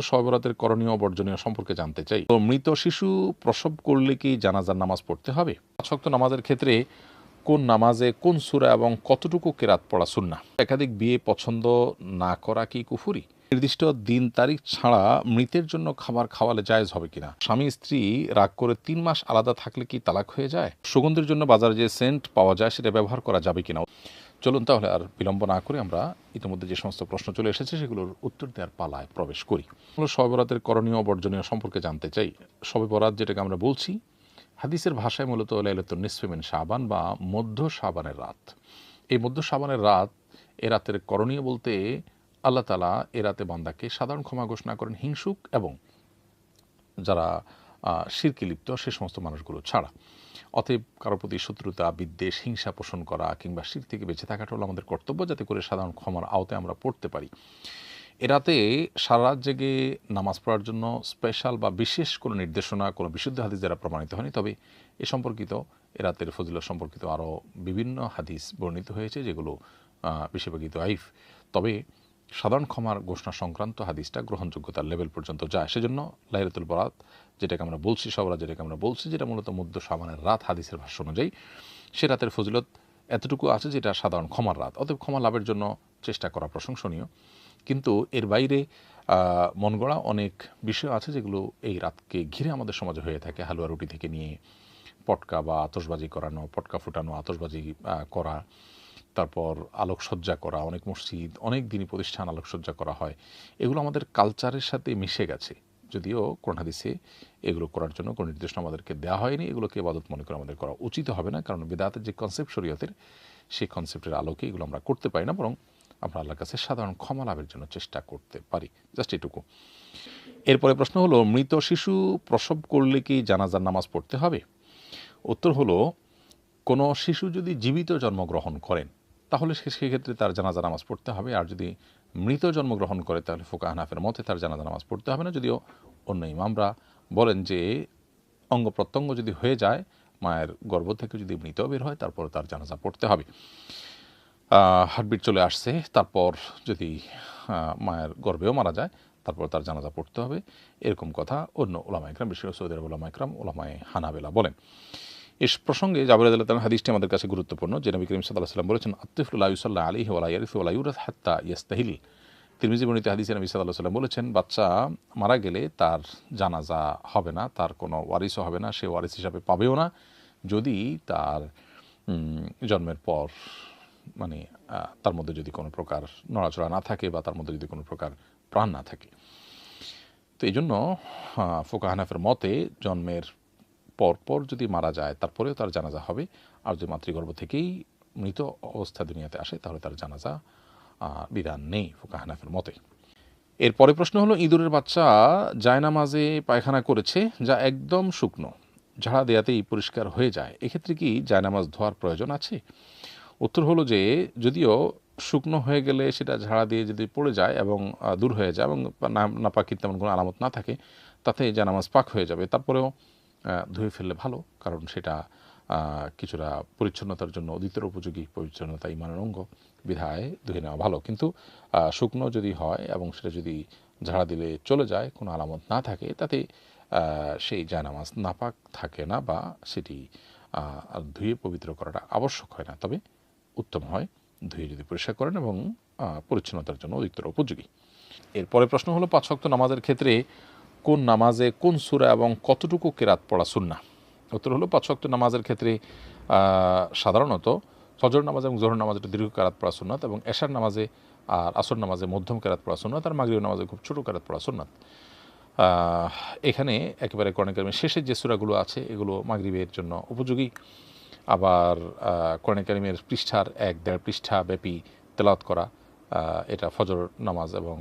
সবরাতের করণীয় বর্জনীয় সম্পর্কে জানতে চাই। তো মৃত শিশু প্রসব করলে কি জানাজার নামাজ পড়তে হবে? শক্ত নামাজের ক্ষেত্রে কোন নামাজে কোন সুরা এবং কতটুকু কেরাত পড়া সুন্না একাধিক বিয়ে পছন্দ না করা কি কুফুরি? নির্দিষ্ট দিন তারিখ ছাড়া মৃতের জন্য খাবার খাওয়ালে জায়েজ হবে কিনা? স্বামী, স্ত্রী রাগ করে তিন মাস আলাদা থাকলে কি তালাক হয়ে যায়? সুগন্ধির জন্য বাজারে যে সেন্ট পাওয়া যায়, সেটা ব্যবহার করা যাবে কিনা? চলুন তাহলে আর বিলম্ব না করে আমরা ইতিমধ্যে যে সমস্ত প্রশ্ন চলে এসেছে, সেগুলোর উত্তর দেওয়ার পালায় প্রবেশ করি। সবে বরাতের করণীয় বর্জনীয় সম্পর্কে জানতে চাই। সবে বরাত যেটাকে আমরা বলছি, হাদিসের ভাষায় মূলত লাইলাতুন নিসফেমিন শাবান বা মধ্য শাবানের রাত। এই মধ্য শাবানের রাত এ রাতের করণীয় বলতে আল্লাহ তালা এ রাতে বান্দাকে সাধারণ ক্ষমা ঘোষণা করেন হিংসুক এবং যারা শিরকে লিপ্ত সে সমস্ত মানুষগুলো ছাড়া। অতএব কারোর প্রতি শত্রুতা, বিদ্বেষ, হিংসা পোষণ করা কিংবা শির থেকে বেঁচে থাকাটা হলো আমাদের কর্তব্য যাতে করে সাধারণ ক্ষমার আওতায় আমরা পড়তে পারি। এরাতে সারা জেগে নামাজ পড়ার জন্য স্পেশাল বা বিশেষ কোনো নির্দেশনা, কোনো বিশুদ্ধ হাদিস দ্বারা প্রমাণিত হয়নি। তবে এ সম্পর্কিত এরাতের ফজিলত সম্পর্কিত আরও বিভিন্ন হাদিস বর্ণিত হয়েছে যেগুলো বেশিরভাগই আইফ তবে সাধারণ ক্ষমার ঘোষণা সংক্রান্ত হাদিসটা গ্রহণযোগ্যতার লেভেল পর্যন্ত যায়। সেজন্য লাইলাতুল বরাত যেটাকে আমরা বলছি সবরা যেটাকে আমরা বলছি যেটা মূলত মধ্য সাবানের রাত হাদিসের ভাষ্য অনুযায়ী সে রাতের ফজিলত এতটুকু আছে যেটা সাধারণ ক্ষমার রাত। অতএব ক্ষমা লাভের জন্য চেষ্টা করা প্রশংসনীয়। কিন্তু এর বাইরে আহ, মন গড়া অনেক বিষয় আছে যেগুলো এই রাতকে ঘিরে আমাদের সমাজে হয়ে থাকে। হালুয়া রুটি থেকে নিয়ে পটকা বা আতশবাজি করানো পটকা ফুটানো আতশবাজি আহ, করা তারপর আলোকসজ্জা করা, অনেক মসজিদ, অনেক দিনই প্রতিষ্ঠান আলোকসজ্জা করা হয়। এগুলো আমাদের কালচারের সাথে মিশে গেছে। যদিও কোরআন হাদিসে এগুলো করার জন্য কোনো নির্দেশনা আমাদেরকে দেওয়া হয়নি। এগুলোকে ইবাদত মনে করে আমাদের করা উচিত হবে না, কারণ বেদাতের যে কনসেপ্ট শরীয়তের, সেই কনসেপ্টের আলোকে এগুলো আমরা করতে পারি না, বরং আমরা আল্লাহর কাছে সাধারণ ক্ষমা লাভের জন্য চেষ্টা করতে পারি। জাস্ট এটুকু। এরপরে প্রশ্ন হলো, মৃত শিশু প্রসব করলে কি জানাজার নামাজ পড়তে হবে? উত্তর হলো, কোনো শিশু যদি জীবিত জন্মগ্রহণ করেন তাহলে সেক্ষেত্রে তার জানাজা নামাজ পড়তে হবে। আর যদি মৃত জন্মগ্রহণ করে, তাহলে ফোকা হানাফের মতে তার জানাজা নামাজ পড়তে হবে না। যদিও অন্য ইমামরা বলেন যে, অঙ্গ প্রত্যঙ্গ যদি হয়ে যায়, মায়ের গর্ভ থেকে যদি মৃত বের হয়, তারপর তার জানাজা পড়তে হবে। হার্টবিট চলে আসছে, তারপর যদি মায়ের গর্ভেও মারা যায়, তারপর তার জানাজা পড়তে হবে। এরকম কথা অন্য ওলামা ইকরাম বিশেষ সৌদি আরব ওলামা ইকরাম ওলামায় হানাবেলা বলেন। এস প্রসঙ্গে জাবির আদালত হাদিসটি আমাদের কাছে গুরুত্বপূর্ণ, যে নবী করিম সাল্লাহ সাল্লাম বলেছেন আত্তিফুল্লাহ ইউসাল্লাহ আলী ওলা ইয়ারিফ ওলা ইউরাত হাত্তা ইয়াস্তাহিল। তিরমিজি বর্ণিত হাদিসে নবী সাল্লাহ সাল্লাম বলেছেন, বাচ্চা মারা গেলে তার জানাজা হবে না, তার কোনো ওয়ারিসও হবে না, সে ওয়ারিস হিসাবে পাবেও না। যদি তার জন্মের পর মানে তার মধ্যে যদি কোনো প্রকার নড়াচড়া না থাকে বা তার মধ্যে যদি কোনো প্রকার প্রাণ না থাকে। তো এই জন্য ফোকা হানাফের মতে জন্মের পর পর যদি মারা যায়, তারপরেও তার জানাজা হবে। আর যদি মাতৃগর্ভ থেকেই মৃত অবস্থা দুনিয়াতে আসে, তাহলে তার জানাজা বিধান নেই ফোকা হানাফের মতে। এরপরে প্রশ্ন হলো, ইঁদুরের বাচ্চা জায়নামাজে পায়খানা করেছে যা একদম শুকনো, ঝাড়া দেয়াতেই পরিষ্কার হয়ে যায়। এক্ষেত্রে কি জায়নামাজ ধোয়ার প্রয়োজন আছে? উত্তর হলো যে, যদিও শুকনো হয়ে গেলে সেটা ঝাড়া দিয়ে যদি পড়ে যায় এবং দূর হয়ে যায় এবং না- নাপাকির তেমন কোনো আলামত না থাকে, তাতে জানামাজ পাক হয়ে যাবে। তারপরেও ধুয়ে ফেললে ভালো, কারণ সেটা কিছুটা পরিচ্ছন্নতার জন্য অধিকতর উপযোগী পরিচ্ছন্নতা ইমানের অঙ্গ। বিধায় ধুয়ে নেওয়া ভালো। কিন্তু শুকনো যদি হয় এবং সেটা যদি ঝাড়া দিলে চলে যায়, কোনো আলামত না থাকে, তাতে সেই জায়নামাজ নাপাক থাকে না বা সেটি ধুয়ে পবিত্র করাটা আবশ্যক হয় না। তবে উত্তম হয় ধুয়ে যদি পরিষ্কার করেন এবং পরিচ্ছন্নতার জন্য অধিকতর উপযোগী। এরপরে প্রশ্ন হলো, পাঁচ শক্ত নামাজের ক্ষেত্রে কোন নামাজে কোন সূরা এবং কতটুকু কেরাত পড়া সুন্না উত্তর হলো, পাঁচ ওয়াক্ত নামাজের ক্ষেত্রে সাধারণত ফজর নামাজ এবং জোহর নামাজে দীর্ঘ কেরাত পড়া সুন্নাত এবং এশার নামাজে আর আসর নামাজে মধ্যম কেরাত পড়া সুন্নাত আর মাগরিব নামাজে খুব ছোটো কেরাত পড়া সুন্নাত এখানে একেবারে কর্ণিকারিমের শেষের যে সূরাগুলো আছে, এগুলো মাগরিবের জন্য উপযোগী। আবার কোরআন কারিমের পৃষ্ঠার এক, দেড় পৃষ্ঠা ব্যাপী তেলাত করা এটা ফজর নামাজ এবং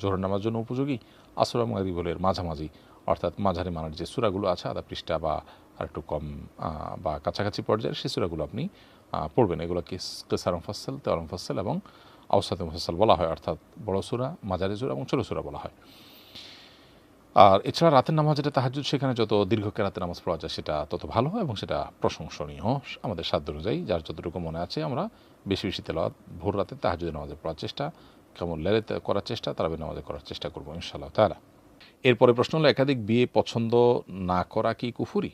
জোহর নামাজ জন্য উপযোগী। আসর মাগরিবুলের মাঝামাঝি, অর্থাৎ মাঝারি মানের যে সূরাগুলো আছে, আধা পৃষ্ঠা বা আর একটু কম বা কাছাকাছি পর্যায়ের সেই সূরাগুলো আপনি পড়বেন। এগুলোকে কেসার মুফাসল তেয়ার মুফাসল এবং আউসাদ মুফাসল বলা হয়, অর্থাৎ বড় সূরা, মাঝারি সূরা এবং ছোটো সূরা বলা হয়। আর এছাড়া রাতের নামাজ যেটা তাহাজুদ সেখানে যত দীর্ঘ রাতের নামাজ পড়া যায়, সেটা তত ভালো হয় এবং সেটা প্রশংসনীয় আমাদের সাধ্য অনুযায়ী, যার যতটুকু মনে আছে, আমরা বেশি বেশি তেলাওয়াত, ভোর রাতে তাহাজুদের নামাজে পড়ার চেষ্টা কেমন লেলে করার চেষ্টা, তারাবি নামাজে করার চেষ্টা করব, ইনশাআল্লাহ তারা এরপরে প্রশ্ন হলো, একাধিক বিয়ে পছন্দ না করা কি কুফুরি?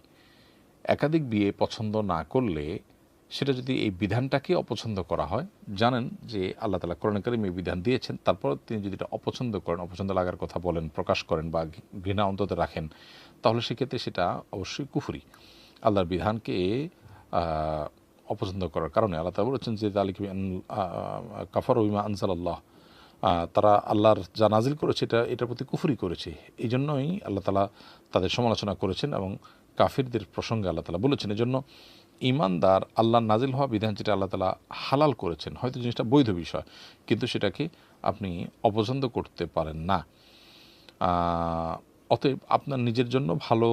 একাধিক বিয়ে পছন্দ না করলে সেটা যদি এই বিধানটাকে অপছন্দ করা হয়, জানেন যে আল্লাহ তালা কোরআন কারিম এই বিধান দিয়েছেন, তারপর তিনি যদি এটা অপছন্দ করেন, অপছন্দ লাগার কথা বলেন, প্রকাশ করেন বা ঘৃণা অন্তত রাখেন, তাহলে সেক্ষেত্রে সেটা অবশ্যই কুফুরি। আল্লাহর বিধানকে অপছন্দ করার কারণে আল্লাহ তালা বলেছেন যে আলী কাফার উইমা আনসাল আল্লাহ তারা আল্লাহর যা নাজিল করেছে এটা এটার প্রতি কুফুরি করেছে। এই জন্যই আল্লাহ তালা তাদের সমালোচনা করেছেন এবং কাফিরদের প্রসঙ্গে আল্লাহ তালা বলেছেন। এজন্য ইমানদার আল্লাহর নাজিল হওয়া বিধান যেটা আল্লাহ তালা হালাল করেছেন। হয়তো জিনিসটা বৈধ বিষয়, কিন্তু সেটাকে আপনি অপছন্দ করতে পারেন না। অতএব আপনার নিজের জন্য ভালো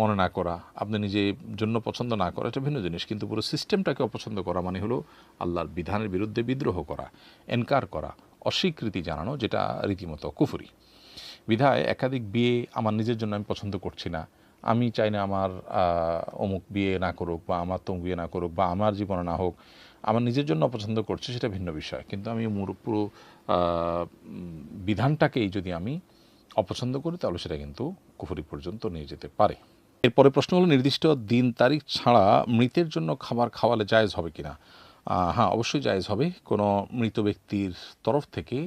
মনে না করা, আপনি নিজের জন্য পছন্দ না করা, এটা ভিন্ন জিনিস। কিন্তু পুরো সিস্টেমটাকে অপছন্দ করা মানে হলো আল্লাহর বিধানের বিরুদ্ধে বিদ্রোহ করা, এনকার করা। অস্বীকৃতি জানানো, যেটা রীতিমতো কুফুরি। বিধায় একাধিক বিয়ে আমার নিজের জন্য আমি পছন্দ করছি না। আমি চাই না আমার অমুক বিয়ে না করুক বা আমার তমুক বিয়ে না করুক বা আমার জীবনে না হোক। আমার নিজের জন্য অপছন্দ করছি সেটা ভিন্ন বিষয়। কিন্তু আমি পুরো বিধানটাকেই যদি আমি অপছন্দ করি, তাহলে সেটা কিন্তু কুফুরি পর্যন্ত নিয়ে যেতে পারে। এরপরে প্রশ্ন হলো, নির্দিষ্ট দিন তারিখ ছাড়া মৃতের জন্য খাবার খাওয়ালে জায়েজ হবে কিনা? হ্যাঁ অবশ্যই জায়েজ হবে। কোনো মৃত ব্যক্তির তরফ থেকে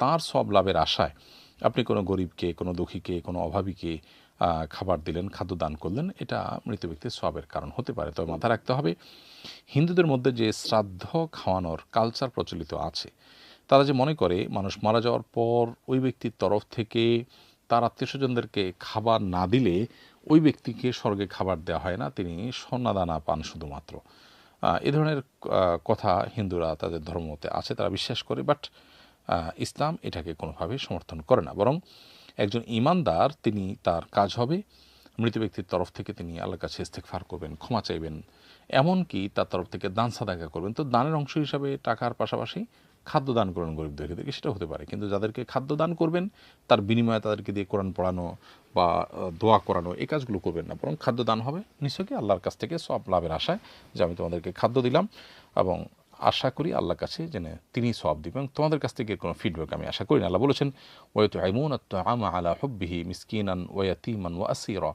তার সব লাভের আশায় আপনি কোনো গরিবকে, কোনো দুঃখীকে, কোনো অভাবীকে খাবার দিলেন, খাদ্য দান করলেন, এটা মৃত ব্যক্তির সবের কারণ হতে পারে। তবে মাথায় রাখতে হবে, হিন্দুদের মধ্যে যে শ্রাদ্ধ খাওয়ানোর কালচার প্রচলিত আছে, তারা যে মনে করে মানুষ মারা যাওয়ার পর ওই ব্যক্তির তরফ থেকে তার আত্মীয় স্বজনদেরকে খাবার না দিলে ওই ব্যক্তিকে স্বর্গে খাবার দেওয়া হয় না, তিনি সোনাদানা পান শুধুমাত্র। এ ধরনের কথা হিন্দুরা তাদের ধর্মতে আছে, তারা বিশ্বাস করে, বাট ইসলাম এটাকে কোনোভাবে সমর্থন করে না। বরং একজন ইমানদার, তিনি তার কাজ হবে, মৃত ব্যক্তির তরফ থেকে তিনি আল্লাহর কাছে ইস্তেকফার করবেন, ক্ষমা চাইবেন। এমনকি তার তরফ থেকে দান সাদাকা করবেন। তো দানের অংশ হিসাবে টাকার পাশাপাশি খাদ্য দান করবেন গরিব দুঃখীদেরকে সেটা হতে পারে। কিন্তু যাদেরকে খাদ্য দান করবেন, তার বিনিময়ে তাদেরকে দিয়ে কোরআন পড়ানো বা দোয়া করানো, এই কাজগুলো করবেন না। বরং খাদ্য দান হবে নিশ্চয়ই আল্লাহর কাছ থেকে সব লাভের আশায় যে আমি তোমাদেরকে খাদ্য দিলাম এবং আশা করি আল্লাহর কাছে যেন তিনি সব দিবেন। তোমাদের কাছ থেকে কোনো ফিডব্যাক আমি আশা করি না। আল্লাহ বলেছেন ওয়ত আইমুন আমা আলা হব্বিহি মিসকিনান ওয়াতিমান ওয়া আসিরা।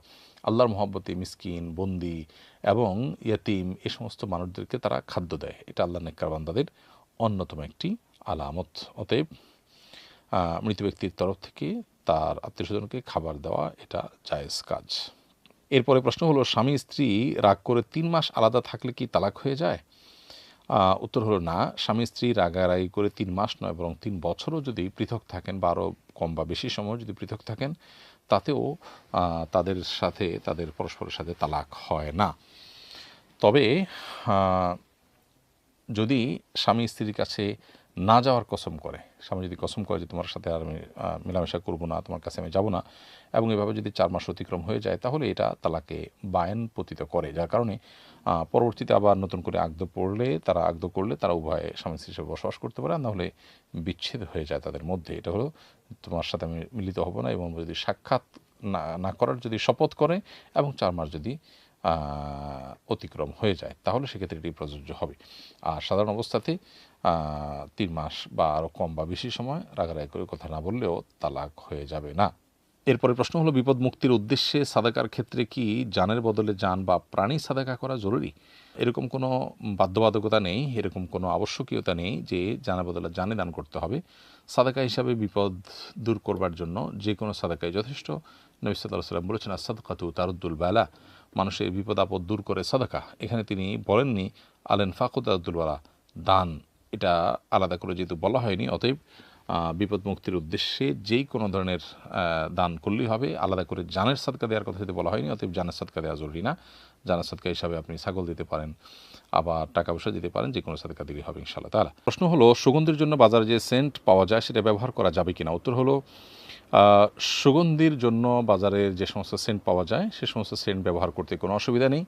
আল্লাহর মহব্বতে মিসকিন, বন্দি এবং ইয়াতিম, এ সমস্ত মানুষদেরকে তারা খাদ্য দেয়। এটা আল্লাহ নেকর বান্দাদের অন্যতম একটি আলামত। অতএব মৃত ব্যক্তির তরফ থেকে তার আত্মীয় স্বজনকে খাবার দেওয়া এটা জায়েজ কাজ। এরপরে প্রশ্ন হলো, স্বামী স্ত্রী রাগ করে তিন মাস আলাদা থাকলে কি তালাক হয়ে যায়? উত্তর হলো না। স্বামী স্ত্রী রাগারাগি করে তিন মাস নয়, বরং তিন বছরও যদি পৃথক থাকেন বা আরও কম বা বেশি সময় যদি পৃথক থাকেন, তাতেও তাদের সাথে, তাদের পরস্পরের সাথে তালাক হয় না। তবে যদি স্বামী স্ত্রীর কাছে না যাওয়ার কসম করে, স্বামী যদি কসম করে যে তোমার সাথে আর আমি মেলামেশা করব না, তোমার কাছে আমি যাব না, এবং এভাবে যদি চার মাস অতিক্রম হয়ে যায়, তাহলে এটা তালাকে বায়ন পতিত করে, যার কারণে পরবর্তীতে আবার নতুন করে আগদ পড়লে, তারা আগদ করলে তারা উভয়ে স্বামী স্ত্রী হিসেবে বসবাস করতে পারে নাহলে বিচ্ছেদ হয়ে যায় তাদের মধ্যে। এটা হলো তোমার সাথে আমি মিলিত হব না, এবং যদি সাক্ষাৎ না না করার যদি শপথ করে, এবং চার মাস যদি অতিক্রম হয়ে যায়, তাহলে সেক্ষেত্রে এটি প্রযোজ্য হবে। আর সাধারণ অবস্থাতে তিন মাস বা আরও কম বা বেশি সময় রাগারাগি করে কথা না বললেও তালাক হয়ে যাবে না। এরপরে প্রশ্ন হলো, বিপদ মুক্তির উদ্দেশ্যে সাদাকার ক্ষেত্রে কি জানের বদলে যান বা প্রাণী সাদাকা করা জরুরি? এরকম কোনো বাধ্যবাধকতা নেই, এরকম কোনো আবশ্যকীয়তা নেই যে জানের বদলে জানে দান করতে হবে। সাদাকা হিসাবে বিপদ দূর করবার জন্য যে কোনো সাদাকাই যথেষ্ট। নবী সাল্লাহ সাল্লাম বলেছেন আসাদকাতু তারুদ্দুল বেলা। মানুষের বিপদ আপদ দূর করে সাদাকা। এখানে তিনি বলেননি, আলেন ফাকুদ আব্দুলওয়ালা দান। এটা আলাদা করে যেহেতু বলা হয়নি, অতএব বিপদ মুক্তির উদ্দেশ্যে যেই কোনো ধরনের দান করলেই হবে। আলাদা করে জানের সাদকা দেওয়ার কথা যদি বলা হয়নি, অতএব জানের সাদকা দেওয়া জরুরি না। জানের সাদকা হিসাবে আপনি ছাগল দিতে পারেন, আবার টাকা পয়সা দিতে পারেন যে কোনো সাদকা দিলেই হবে ইনশাল্লাহ তালা প্রশ্ন হলো, সুগন্ধির জন্য বাজারে যে সেন্ট পাওয়া যায়, সেটা ব্যবহার করা যাবে কিনা? উত্তর হলো সুগন্ধির জন্য বাজারে যে সমস্ত সেন্ট পাওয়া যায়, সে সমস্ত সেন্ট ব্যবহার করতে কোনো অসুবিধা নেই।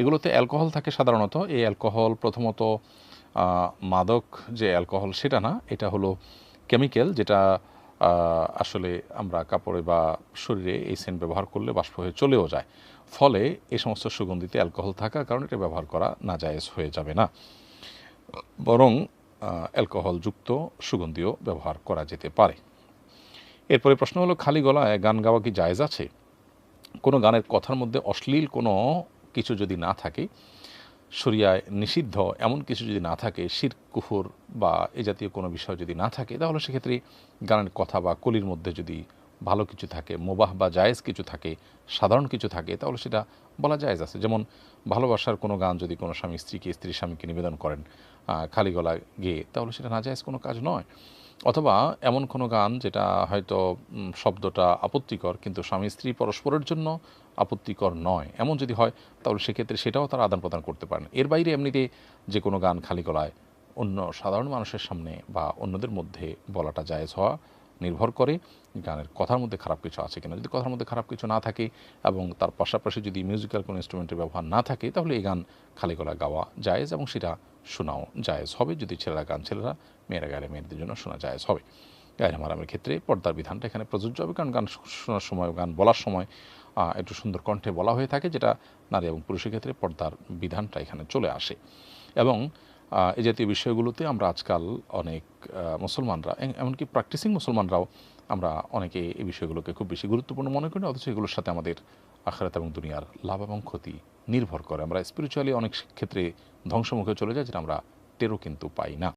এগুলোতে অ্যালকোহল থাকে সাধারণত। এই অ্যালকোহল প্রথমত মাদক যে অ্যালকোহল, সেটা না, এটা হলো কেমিক্যাল, যেটা আসলে আমরা কাপড়ে বা শরীরে এই সেন্ট ব্যবহার করলে বাষ্প হয়ে চলেও যায়। ফলে এই সমস্ত সুগন্ধিতে অ্যালকোহল থাকার কারণে এটা ব্যবহার করা না নাজায়েজ হয়ে যাবে না। বরং অ্যালকোহলযুক্ত সুগন্ধিও ব্যবহার করা যেতে পারে। এরপরে প্রশ্ন হলো, খালি গলায় গান গাওয়া কি জায়জ আছে? কোনো গানের কথার মধ্যে অশ্লীল কোনো কিছু যদি না থাকে শরিয়ায় নিষিদ্ধ এমন কিছু যদি না থাকে, শির, কুফুর বা এ জাতীয় কোনো বিষয় যদি না থাকে, তাহলে সেক্ষেত্রে গানের কথা বা কলির মধ্যে যদি ভালো কিছু থাকে, মোবাহ বা জায়েজ কিছু থাকে, সাধারণ কিছু থাকে, তাহলে সেটা বলা জায়েজ আছে। যেমন ভালোবাসার কোনো গান যদি কোনো স্বামী স্ত্রীকে স্ত্রী স্বামীকে নিবেদন করেন খালি গলা গেয়ে, তাহলে সেটা না জায়েজ কোনো কাজ নয়। অথবা এমন কোনো গান যেটা হয়তো শব্দটা আপত্তিকর কিন্তু স্বামী স্ত্রী পরস্পরের জন্য আপত্তিকর নয়। এমন যদি হয়, তাহলে সেক্ষেত্রে সেটাও তারা আদান প্রদান করতে পারেন। এর বাইরে এমনিতে যে কোনো গান খালি গলায় অন্য সাধারণ মানুষের সামনে বা অন্যদের মধ্যে বলাটা জায়েজ হওয়া নির্ভর করে গানের কথার মধ্যে খারাপ কিছু আছে কিনা। যদি কথার মধ্যে খারাপ কিছু না থাকে এবং তার পাশাপাশি যদি মিউজিক্যাল কোনো ইনস্ট্রুমেন্টের ব্যবহার না থাকে, তাহলে এই গান খালি গলা গাওয়া জায়েজ এবং সেটা শোনাও জায়েজ হবে। যদি ছেলেরা গান, ছেলেরা মেয়েরা গায়ে মেয়েদের জন্য শোনা জায়েজ হবে। গায়ের মারামের ক্ষেত্রে পর্দার বিধানটা এখানে প্রযোজ্য হবে, কারণ গান শোনার সময় গান বলার সময় একটু সুন্দর কণ্ঠে বলা হয়ে থাকে, যেটা নারী এবং পুরুষের ক্ষেত্রে পর্দার বিধানটা এখানে চলে আসে। এবং এই জাতীয় বিষয়গুলোতে আমরা আজকাল অনেক মুসলমানরা এমনকি প্র্যাকটিসিং মুসলমানরাও আমরা অনেকে এই বিষয়গুলোকে খুব বেশি গুরুত্বপূর্ণ মনে করি অথচ এগুলোর সাথে আমাদের আখারাত এবং দুনিয়ার লাভ এবং ক্ষতি নির্ভর করে। আমরা স্পিরিচুয়ালি অনেক ক্ষেত্রে ধ্বংসমুখে চলে যাই, যেটা আমরা টেরও কিন্তু পাই না।